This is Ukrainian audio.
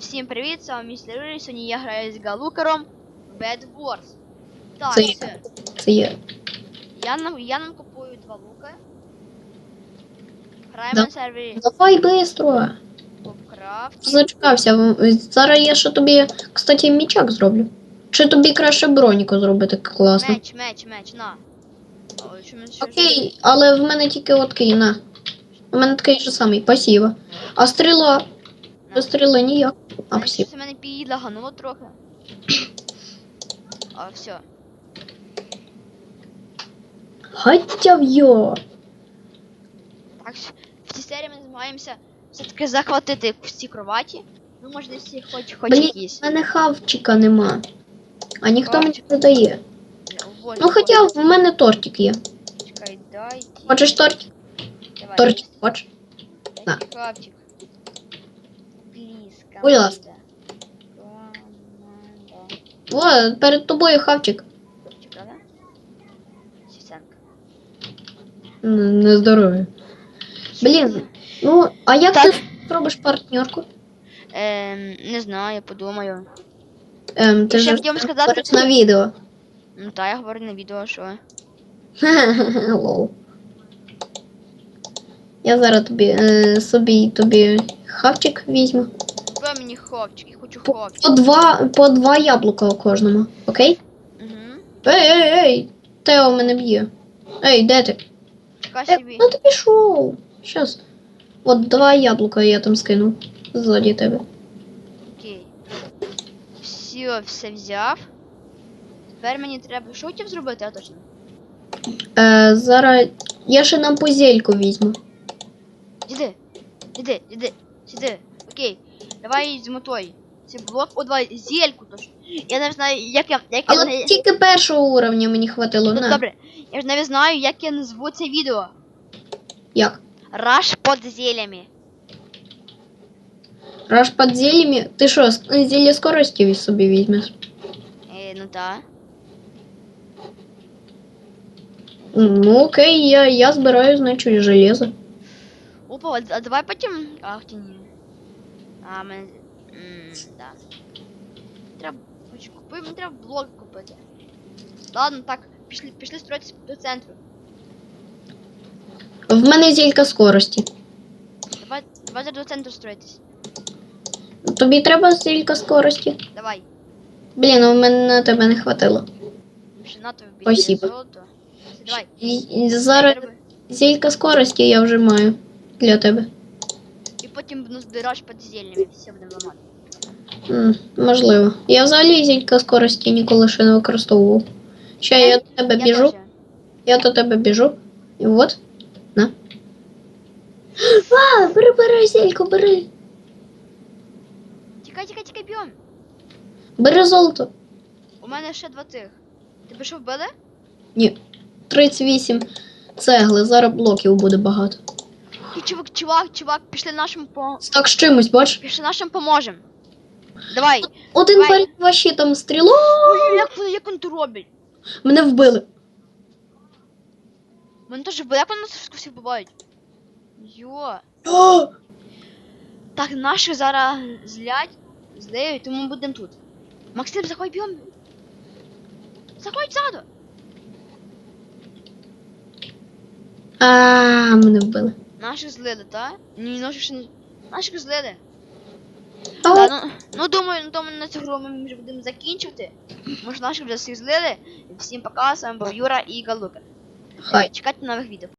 Всім привіт, з вами містер Юрій. Сьогодні я граю з Галукером в Bed Wars. Так, Це. Це є. Я нам, я нам купую два луки. Граємо Да. на сервері Давай быстро. Попкрафт. Зачекався. Зараз я ще тобі, кстати, мічак зроблю. Чи тобі краще броніку зробити класно? Меч, меч, меч, на. Окей, але в мене тільки откий, на. У мене такий же самий, спасибо. А стріла, без стріли ніяк. А, щось у мене підлагануло трохи. А, все. Гаття в'йо. Так, в цій серії ми намагаємося все-таки захватити всі кроваті. Ну, може, десь всі хоч, хоч Блін, якісь. в мене хавчика нема. А ніхто мені Хавчик. не дає. Вот, Ну хоча в мене тортик є. Чекай, дайте. Хочеш тортик? Давай, Тортик хочеш? Дайте крафтик. Будь ласка. О, перед тобою хавчик. Чекай, да? Сісенка. Н- Не здоров'я. Блін, ну, а як Так. ти робиш партнерку? Ем, не знаю, я подумаю. Ем, ти ще ж хотів сказати, говориш на відео. Ну та я говорю на відео, що. Лол. Я зараз тобі е, собі тобі хавчик візьму. Хлопчик, хочу По, хлопчик. по два по два яблука у кожному, окей? Угу. Ей, ей, ей! Тео мене б'є. Ей, де ти? Чекай Е, ну ти пішов. Щас. От два яблука я там скинув. Ззаді тебе. Окей. Все, все взяв. Тепер мені треба. Хотів зробити, а точно? Е, зараз я ще нам позельку візьму. Іди, іди, іди, сюди. Окей. Давай з мотою. Це блок. О, давай зельку точно. Я не знаю, як я. Як Але я. тільки першого уровня мені хватило. Ну, На. добре. Я ж навіть знаю, як я назву це відео. Як? Раш под зелями. Раш під зельями. Ти що, зілля скорості собі візьмеш? Е, ну так. Ну окей, я, я збираю, значить, железо. Опа, а давай потім. Ах ти ні. А, ми. Да. Треба. Мені треба блок купити. Ладно, так, пішли, пішли строїтися до центру. В мене зілька скорості. Давай, давай зараз до центру строїтись. Тобі треба зілька скорості? Давай. Блін, у мене на тебе не хватило. Ще на тобі Спасибо. золото. Давай. Зараз зілька скорості я вже маю для тебе. Потім ну, збираєш під зельями, все будемо ламати. М, можливо. Я взагалі зілька скорості ніколи ще не використовував. Ще я до тебе біжу. теж. Я до тебе біжу. І от. На. А, бери, бери, зельку, бери. Тікай, тікай, тікай, б'єм. Бери золото. У мене ще два тих. Тебе що вбили? Ні. 38 цегли, зараз блоків буде багато. Чувак, чувак, чувак, пішли нашим по. Так з чимось, бач? Пішли нашим поможем. Давай. Один Давай. парень ваші там стріло. Ой, як вони, як вони то роблять? Мене вбили. Мене теж вбили, як вони нас всі вбивають? Йо. О! Так, наші зараз злять, злеють, тому ми будемо тут. Максим, заходь б'єм. Заходь ззаду. А, мене вбили. Наших злили, та? Ні, наших ще не. Наших злили. Та, ну, ну думаю, ну думаю, на цю гру ми вже будемо закінчувати. Може наших вже всіх злили. Всім пока, з вами був Юра і Галука. Хай. Чекайте нових відео.